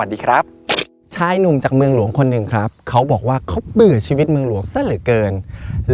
วัสดีครับ ชายหนุ่มจากเมืองหลวงคนหนึ่งครับ เขาบอกว่าเขาเบื่อชีวิตเมืองหลวงซะเหลือเกิน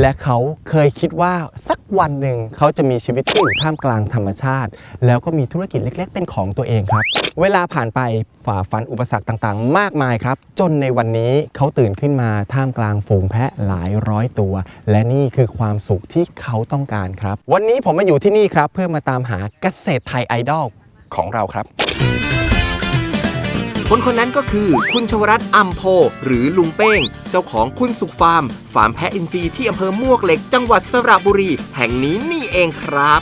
และเขาเคยคิดว่าสักวันหนึ่งเขาจะมีชีวิตที่อยู่ท่ามกลางธรรมชาติ แล้วก็มีธุรกิจเล็ก ๆ เป็นของตัวเองครับ เวลาผ่านไปฝ่าฟันอุปสรรคต่างๆ มากมายครับ จนในวันนี้เขาตื่นขึ้นมาท่ามกลางฝูงแพะหลายร้อยตัว และนี่คือความสุขที่เขาต้องการครับ วันนี้ผมมาอยู่ที่นี่ครับ เพื่อมาตามหาเกษตรไทยไอดอลของเราครับ คนคนนั้นก็คือ คุณชวรัตน์อัมโพ หรือลุงเป้ง เจ้าของคุณสุขฟาร์ม ฟาร์มแพะอินทรีย์ที่อำเภอมวกเหล็กจังหวัดสระบุรี แห่งนี้นี่เองครับ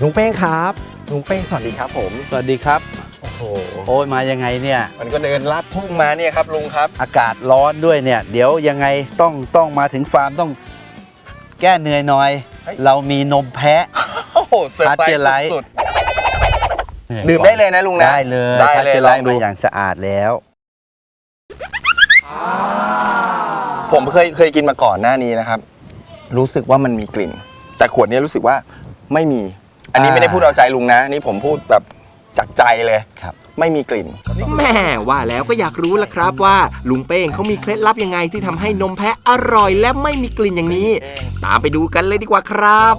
ลุงเป้งครับลุงเป้งสวัสดีครับผม สวัสดีครับ โอ้โห โอ้ยมายังไงเนี่ย มันก็เดินลัดทุ่งมาเนี่ยครับลุงครับ อากาศร้อนด้วยเนี่ย เดี๋ยวยังไงต้องต้องมาถึงฟาร์มต้องแก้เหนื่อยหน่อย เฮ้ย เรามีนมแพะโอ้โหเซอร์ไพร Hard Gel ส์ Light สุดๆดื่มได้เลยนะลุงนะ ได้เลยได้เลยทัชเจอร์ไลลองท์ดู มาอย่างสะอาดแล้ว ผมเคยเคยกินมาก่อนหน้านี้นะครับ รู้สึกว่ามันมีกลิ่น แต่ขวดนี้รู้สึกว่าไม่มี อันนี้อ่า ไม่ได้พูดเอาใจลุงนะ นี่ผมพูดแบบจากใจเลยครับ ไม่มีกลิ่น แม่ว่าแล้วก็อยากรู้ละครับว่า ลุงเป้งเขามีเคล็ดลับยังไงที่ทำให้นมแพะอร่อยและไม่มีกลิ่นอย่างนี้ ตามไปดูกันเลยดีกว่าครับ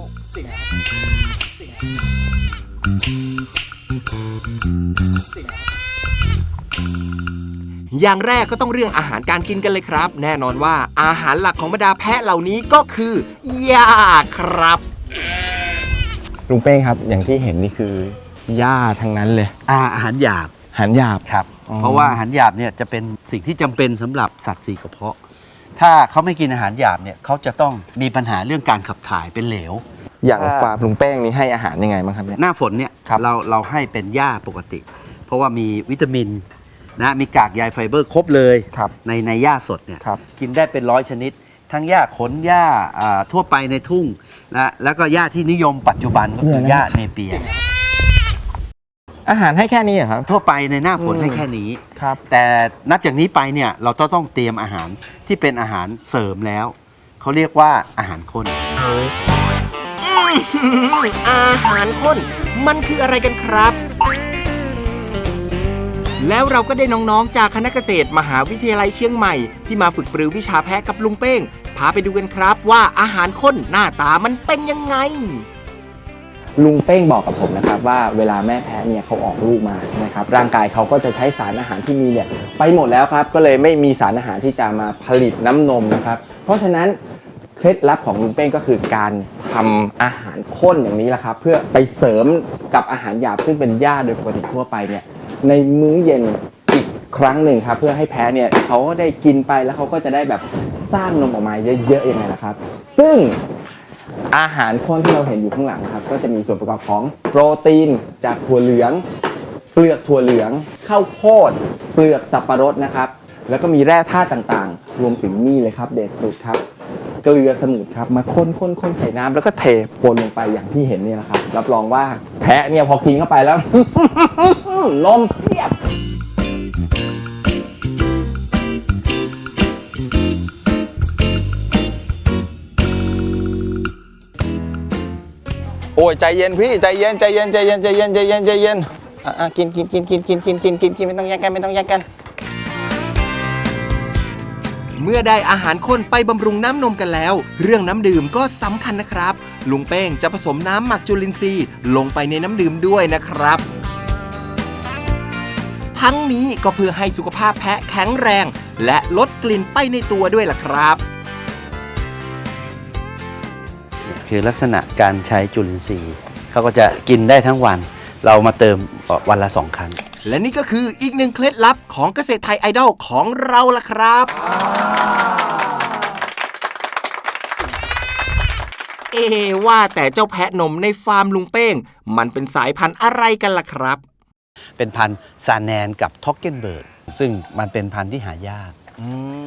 อย่างแรกก็ต้องเรื่องอาหารการกินกันเลยครับ แน่นอนว่าอาหารหลักของบรรดาแพะเหล่านี้ก็คือหญ้าครับลุงเป้งครับ อย่างที่เห็นนี่คือหญ้าทั้งนั้นเลย อาอาหารหยาบหันหยาบ ครับ อ๋อ เพราะว่าอาหารหยาบเนี่ยจะเป็นสิ่งที่จำเป็นสำหรับสัตว์สี่กระเพาะ ถ้าเขาไม่กินอาหารหยาบเนี่ยเขาจะต้องมีปัญหาเรื่องการขับถ่ายเป็นเหลว อย่างอ่าฟาร์มลุงเป้งนี่ให้อาหารยังไงบ้างครับเนี่ย หน้าฝนเนี่ยครับ เราเราให้เป็นหญ้าปกติ เพราะว่ามีวิตามินนะมีกากใยไฟเบอร์ครบเลย ครับ ในในหญ้าสดเนี่ยครับ กินได้เป็นร้อยชนิด ทั้งหญ้าขนหญ้าอ่าทั่วไปในทุ่งนะแล้วก็หญ้าที่นิยมปัจจุบันก็คือหญ้าเนเปียอาหารให้แค่นี้เหรอครับ ทั่วไปในหน้าฝนอืม ให้แค่นี้ ครับ แต่นับจากนี้ไปเนี่ยเราต้องต้องเตรียมอาหารที่เป็นอาหารเสริมแล้ว เขาเรียกว่าอาหารข้น อาหารข้น มันคืออะไรกันครับ แล้วเราก็ได้น้องๆ จากคณะเกษตรมหาวิทยาลัยเชียงใหม่ ที่มาฝึกปรือวิชาแพะกับลุงเป้ง พาไปดูกันครับว่าอาหารข้นหน้าตามันเป็นยังไงลุงเป้งบอกกับผมนะครับว่าเวลาแม่แพ้เนี่ยเขาออกลูกมาใช่ไหมครับร่างกายเขาก็จะใช้สารอาหารที่มีเนี่ยไปหมดแล้วครับ ก็เลยไม่มีสารอาหารที่จะมาผลิตน้ำนมนะครับ เพราะฉะนั้นเคล็ดลับของลุงเป้งก็คือการ ทำอาหารข้นอย่างนี้แหละครับ เพื่อไปเสริมกับอาหารหยาบซึ่งเป็นหญ้าโดยปกติทั่วไปเนี่ยในมื้อเย็นอีกครั้งหนึ่งครับ เพื่อให้แพ้เนี่ยเขาได้กินไปแล้วเขาก็จะได้แบบสร้างนมออกมาเยอะๆยังไงล่ะครับ ซึ่งอาหารข้นที่เราเห็นอยู่ข้างหลังครับ ก็จะมีส่วนประกอบของโปรตีนจากถั่วเหลือง เปลือกถั่วเหลืองข้าวโพดเปลือกสับปะรดนะครับ แล้วก็มีแร่ธาตุต่างๆ รวมถึงนี่เลยครับ เด็ดสุดครับ เกลือสมุนครับมาคนคนคนใส่น้ำแล้วก็เทปนลงไปอย่างที่เห็นเนี่ยนะครับ รับรองว่าแพะเนี่ยพอกินเข้าไปแล้ว นมเพียบโอ้ยใจเย็นพี่ใจเย็นใจเย็นใจเย็นใจเย็นใจเย็นใจเย็นอะอะกินกินกินกินกินกินกินกินกินไม่ต้องแย่งกันไม่ต้องแย่งกัน เมื่อได้อาหารข้นไปบำรุงน้ำนมกันแล้ว เรื่องน้ำดื่มก็สำคัญนะครับ ลุงเป้งจะผสมน้ำหมักจุลินทรีย์ลงไปในน้ำดื่มด้วยนะครับ ทั้งนี้ก็เพื่อให้สุขภาพแพะแข็งแรง และลดกลิ่นไปในตัวด้วยล่ะครับ คือลักษณะการใช้จุลินทรีย์เขาก็จะกินได้ทั้งวัน เรามาเติมวันละสองครั้ง และนี่ก็คืออีกหนึ่งเคล็ดลับของเกษตรไทยไอดอลของเราล่ะครับ เอะว่าแต่เจ้าแพะนมในฟาร์มลุงเป้ง มันเป็นสายพันธุ์อะไรกันล่ะครับ เป็นพันธุ์ซาแนนกับท็อกเกนเบิร์ดซึ่งมันเป็นพันธุ์ที่หายาก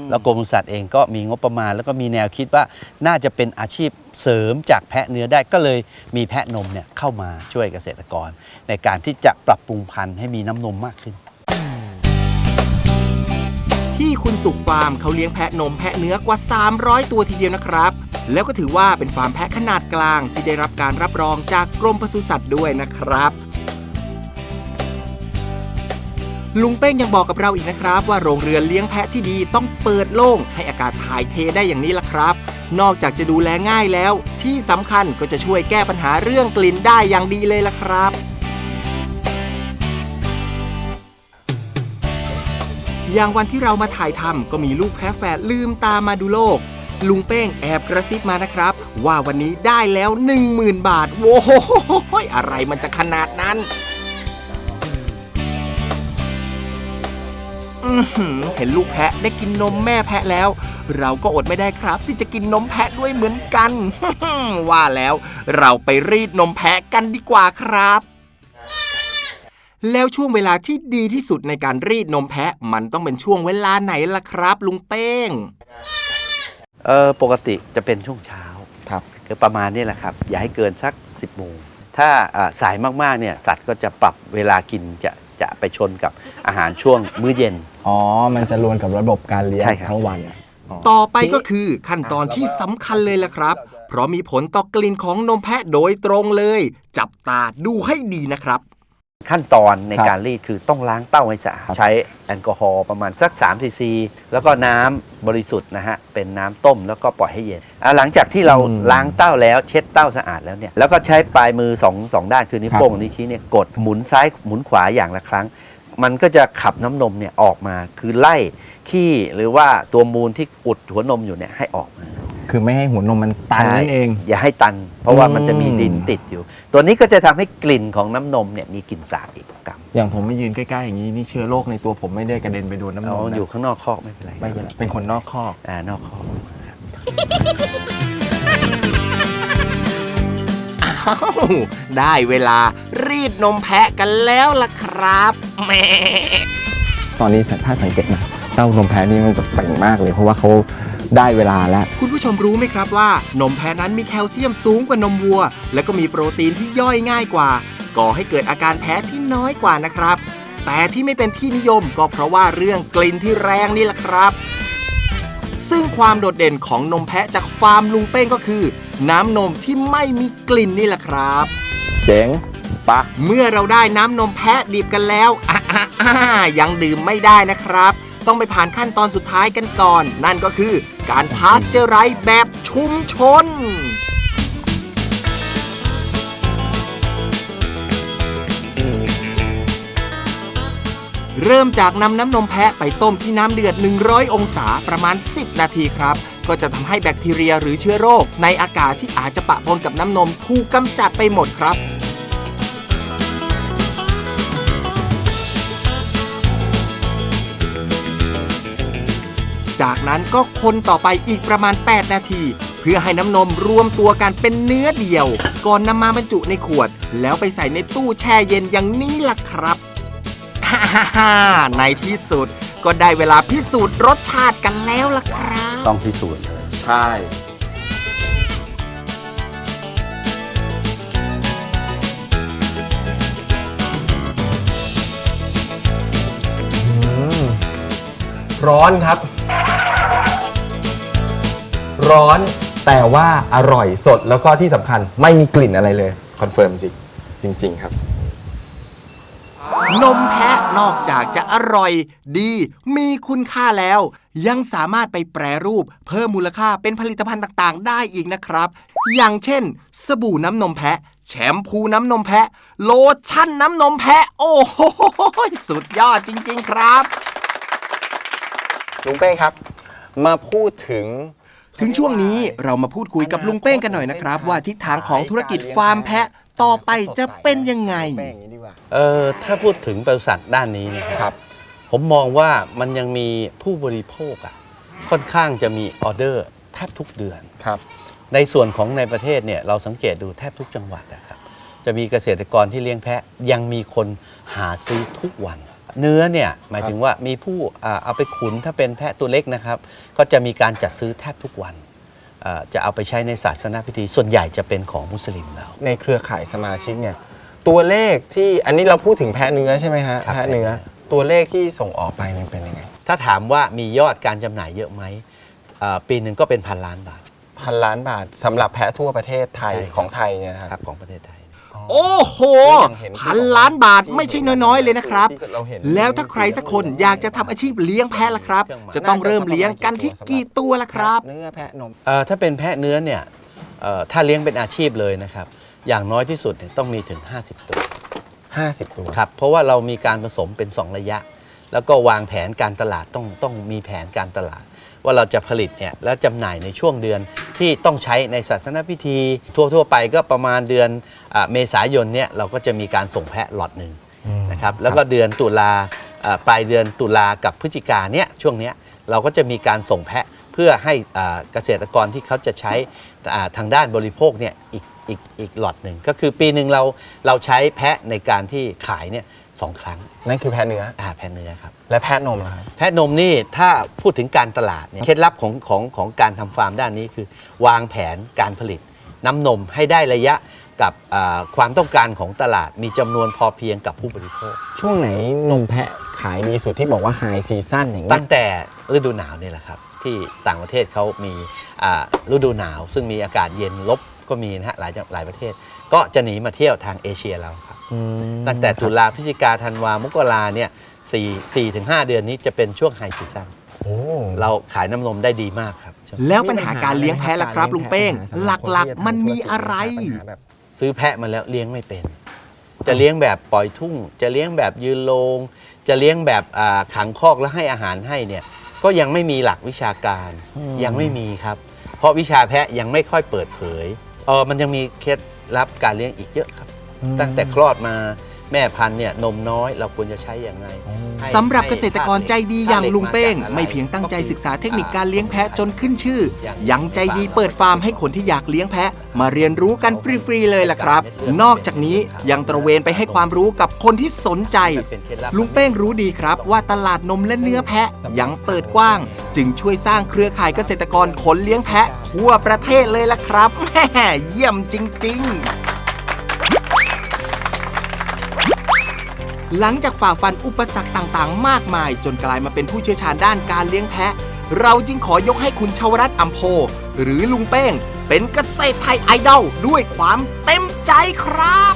แล้วกรมปศุสัตว์เองก็มีงบประมาณ แล้วก็มีแนวคิดว่าน่าจะเป็นอาชีพเสริมจากแพะเนื้อได้ก็เลยมีแพะนมเนี่ยเข้ามาช่วยเกษตรกร ในการที่จะปรับปรุงพันธุ์ให้มีน้ำนมมากขึ้น ที่คุณสุขฟาร์มเขาเลี้ยงแพะนมแพะเนื้อกว่า 300 ตัวทีเดียวนะครับ แล้วก็ถือว่าเป็นฟาร์มแพะขนาดกลางที่ได้รับการรับรองจากกรมปศุสัตว์ด้วยนะครับ ลุงเป้งยังบอกกับเราอีกนะครับ ว่าโรงเรือนเลี้ยงแพะที่ดีต้องเปิดโล่งให้อากาศถ่ายเทได้อย่างนี้ละครับ นอกจากจะดูแลง่ายแล้ว ที่สำคัญก็จะช่วยแก้ปัญหาเรื่องกลิ่นได้อย่างดีเลยละครับ อย่างวันที่เรามาถ่ายทำก็มีลูกแพะแฝดลืมตามาดูโลก ลุงเป้งแอบกระซิบมานะครับ ว่าวันนี้ได้แล้ว 10,000 บาท โว้โหอะไรมันจะขนาดนั้น เห็นลูกแพะได้กินนมแม่แพะแล้ว เราก็อดไม่ได้ครับ ที่จะกินนมแพะด้วยเหมือนกัน ว่าแล้วเราไปรีดนมแพะกันดีกว่าครับแล้วช่วงเวลาที่ดีที่สุดในการรีดนมแพะ มันต้องเป็นช่วงเวลาไหนล่ะครับ ลุงเป้ง เออปกติจะเป็นช่วงเช้าครับคือประมาณนี้แหละครับ อย่าให้เกินสัก 10โมงถ้าอ่าสายมากๆเนี่ยสัตว์ก็จะปรับเวลากินจะ จะไปชนกับอาหารช่วงมื้อเย็น อ๋อ มันจะรวนกับระบบการเลี้ยงใช่ครับ ทั้งวันอ๋อต่อไปก็คือขั้นตอนที่สำคัญเลยล่ะครับ เพราะมีผลต่อกลิ่นของนมแพะโดยตรงเลย จับตาดูให้ดีนะครับ ขั้นตอนในครับการรีดคือต้องล้างเต้าให้สะอาดใช้แอลกอฮอล์ประมาณสัก3ซีซีแล้วก็น้ำบริสุทธิ์นะฮะเป็นน้ำต้มแล้วก็ปล่อยให้เย็นอะหลังจากที่เราอืมล้างเต้าแล้วเช็ดเต้าสะอาดแล้วเนี่ยแล้วก็ใช้ปลายมือสองสองด้านคือนิ้วครับโป้งกับนิ้วชี้เนี่ยกดหมุนซ้ายหมุนขวาอย่างละครั้ง มันก็จะขับน้ำนมเนี่ยออกมาคือไล่ ขี้หรือว่าตัวมูลที่อุดหัวนมอยู่เนี่ยให้ออกมาคือไม่ให้หัวนมมันตันใช่นั่นเอง อย่าให้ตัน เพราะว่าอืมมันจะมีดินติดอยู่ ตัวนี้ก็จะทำให้กลิ่นของน้ำนมเนี่ยมีกลิ่นสาบอีกกรรมอย่างผมมายืนใกล้ๆอย่างนี้นี่เชื้อโรคในตัวผมไม่ได้กระเด็นไปโดนน้ำนเอามนะอยู่ข้างนอกคอกไม่เป็นไรไม่เป็นไรเป็นคนนอกคอกอ่านอกคอกอ้าวได้เวลารีดนมแพะกันแล้วล่ะครับแหม่ตอนนี้ถ้าสังเกตนะ เต้านมแพะนี่มันจะเป่งมากเลย เพราะว่าเขาได้เวลาแล้ว คุณผู้ชมรู้ไหมครับว่า นมแพะนั้นมีแคลเซียมสูงกว่านมวัว และก็มีโปรตีนที่ย่อยง่ายกว่า ก่อให้เกิดอาการแพ้ที่น้อยกว่านะครับ แต่ที่ไม่เป็นที่นิยมก็เพราะว่าเรื่องกลิ่นที่แรงนี่แหละครับ ซึ่งความโดดเด่นของนมแพะจากฟาร์มลุงเป้งก็คือ น้ำนมที่ไม่มีกลิ่นนี่แหละครับ เจ๋งปะเมื่อเราได้น้ำนมแพะดิบกันแล้วอะอะอะยังดื่มไม่ได้นะครับ ต้องไปผ่านขั้นตอนสุดท้ายกันก่อน นั่นก็คือการพาสเจอไรส์แบบชุมชนเริ่มจากนำน้ำนมแพะไปต้มที่น้ำเดือด 100 องศาประมาณ 10 นาทีครับ ก็จะทำให้แบคทีเรียหรือเชื้อโรค ในอากาศที่อาจจะปะปนกับน้ำนมถูกกำจัดไปหมดครับ จากนั้นก็คนต่อไปอีกประมาณ 8 นาที เพื่อให้น้ำนมรวมตัวกันเป็นเนื้อเดียว ก่อนนำมาบรรจุในขวด แล้วไปใส่ในตู้แช่เย็นอย่างนี้ล่ะครับฮ่าฮ่าฮ่าในที่สุดก็ได้เวลาพิสูจน์รสชาติกันแล้วล่ะครับ ต้องพิสูจน์เลยใช่ ร้อนครับ ร้อนแต่ว่าอร่อยสดแล้วก็ที่สำคัญไม่มีกลิ่นอะไรเลย คอนเฟิร์มจริงจริง ๆ ครับ นมแพะนอกจากจะอร่อย ดี มีคุณค่าแล้ว ยังสามารถไปแปรรูป เพิ่มมูลค่าเป็นผลิตภัณฑ์ต่างๆ ได้อีกนะครับ อย่างเช่น สบู่น้ำนมแพะ แชมพูน้ำนมแพะ โลชั่นน้ำนมแพะ โอ้โหสุดยอดจริง ๆ ครับ ลุงเป้งครับ มาพูดถึง ถึงช่วงนี้เรามาพูดคุยกับลุงเป้งกันหน่อยนะครับ ว่าทิศทางของธุรกิจฟาร์มแพะต่อไปจะเป็นยังไง เออถ้าพูดถึงบริษัทด้านนี้นะคครัรับ ผมมองว่ามันยังมีผู้บริโภคอะค่อนข้างจะมีออเดอร์แทบทุกเดือนครับ ในส่วนของในประเทศเนี่ยเราสังเกตดูแทบทุกจังหวัดนะครับ จะมีเกษตรกรที่เลี้ยงแพะยังมีคนหาซื้อทุกวัน เนื้อเนี่ยหมายถึงว่ามีผู้อ่าเอาไปขุนถ้าเป็นแพะตัวเล็กนะครับ ก็จะมีการจัดซื้อแทบทุกวันอ่าจะเอาไปใช้ในศาสนาพิธี ส่วนใหญ่จะเป็นของมุสลิมเราในเครือข่ายสมาชิกเนี่ยตัวเลขที่อันนี้เราพูดถึงแพะเนื้อใช่ไหมฮะครับแพะเนื้อตัวเลขที่ส่งออกไปเนี่ยเป็นยังไง ถ้าถามว่ามียอดการจำหน่ายเยอะไหมอ่าปีหนึ่งก็เป็นพันล้านบาทพันล้านบาทสำหรับแพะทั่วประเทศไทยใช่ครับของไทยเนี่ยนะครับครับของประเทศไทยอ๋อ โอ้โห พันล้านบาทไม่ใช่น้อยๆ เลยนะครับ แล้วถ้าใครสักคนอยากจะทำอาชีพเลี้ยงแพะล่ะครับ จะต้องเริ่มเลี้ยงกันที่กี่ตัวล่ะครับเนื้อแพะนมเอ่อถ้าเป็นแพะเนื้อเนี่ยเอ่อถ้าเลี้ยงเป็นอาชีพเลยนะครับ อย่างน้อยที่สุดเนี่ยต้องมีถึง 50 ตัว 50 ตัวครับเพราะว่าเรามีการผสมเป็น 2 ระยะ แล้วก็วางแผนการตลาดต้องต้องมีแผนการตลาด ว่าเราจะผลิตเนี่ยแล้วจำหน่ายในช่วงเดือนที่ต้องใช้ในศาสนพิธี ทั่ว ๆ ไปก็ประมาณเดือนอาเมษายนเนี่ยเราก็จะมีการส่งแพะล็อตหนึ่งนะครับแล้วก็เดือนตุลาอ่าปลายเดือนตุลากับพฤศจิกาเนี่ยช่วงเนี้ยเราก็จะมีการส่งแพะเพื่อให้อ่าเกษตรกรที่เขาจะใช้อ่าทางด้านบริโภคเนี่ยอีก อีกอีกล็อตหนึ่งก็คือปีหนึ่งเราเราใช้แพะในการที่ขายเนี่ยสองครั้งนั่นคือแพะเนื้ออ่าแพะเนื้อครับ และแพะนมล่ะครับแพะนมนี่ถ้าพูดถึงการตลาดเนี่ยเคล็ดลับของของของการทำฟาร์มด้านนี้คือ วางแผนการผลิตน้ำนมให้ได้ระยะกับอ่าความต้องการของตลาดมีจำนวนพอเพียงกับผู้บริโภค ช่วงไหนนมแพะขายดีสุดที่บอกว่าไฮซีซั่นอย่างนี้ตั้งแต่ฤดูหนาวเนี่ยแหละครับ ที่ต่างประเทศเขามีอ่าฤดูหนาว ซึ่งมีอากาศเย็นลบก็มีนะฮะหลายจังหลายประเทศ ก็จะหนีมาเที่ยวทางเอเชียเราครับอืมตั้งแต่ตุลาพฤศจิกาธันวามกราเนี่ยสี่สี่ถึงห้าเดือนนี้จะเป็นช่วงไฮซีซั่นโอ้เราขายน้ำนมได้ดีมากครับ แล้วปัญหาการเลี้ยงแพะล่ะครับลุงเป้ง หลักๆ มันมีอะไร ซื้อแพะมาแล้วเลี้ยงไม่เป็น จะเลี้ยงแบบปล่อยทุ่ง จะเลี้ยงแบบยืนโลง จะเลี้ยงแบบอ่าขังคอกแล้วให้อาหารให้เนี่ย ก็ยังไม่มีหลักวิชาการยังไม่มีครับ เพราะวิชาแพะยังไม่ค่อยเปิดเผยเออมันยังมีเคล็ดลับการเลี้ยงอีกเยอะครับ ตั้งแต่คลอดมา แม่พันธุ์เนี่ยนมน้อยเราควรจะใช้ยังไงให้สำหรับให้เกษตรกรใจดีอย่างลุงเป้ง ไม่เพียงตั้งใจศึกษาเทคนิคการเลี้ยงแพะจนขึ้นชื่อ ยังใจดีเปิดฟาร์มให้คนที่อยากเลี้ยงแพะ มาเรียนรู้กันฟรีๆเลยล่ะครับ นอกจากนี้ยังตระเวนไปให้ความรู้กับคนที่สนใจเป็นเคล็ดลับลุงเป้งรู้ดีครับว่าตลาดนมและเนื้อแพะยังเปิดกว้าง จึงช่วยสร้างเครือข่ายเกษตรกรคนเลี้ยงแพะ ทั่วประเทศเลยล่ะครับแม่เยี่ยมจริง ๆ หลังจากฝ่าฟันอุปสรรคต่างๆ มากมาย จนกลายมาเป็นผู้เชี่ยวชาญด้านการเลี้ยงแพะ เราจึงขอยกให้คุณชวรัตอัมโพ หรือลุงเป้ง เป็นเกษตรไทยไอดอลด้วยความเต็มใจครับ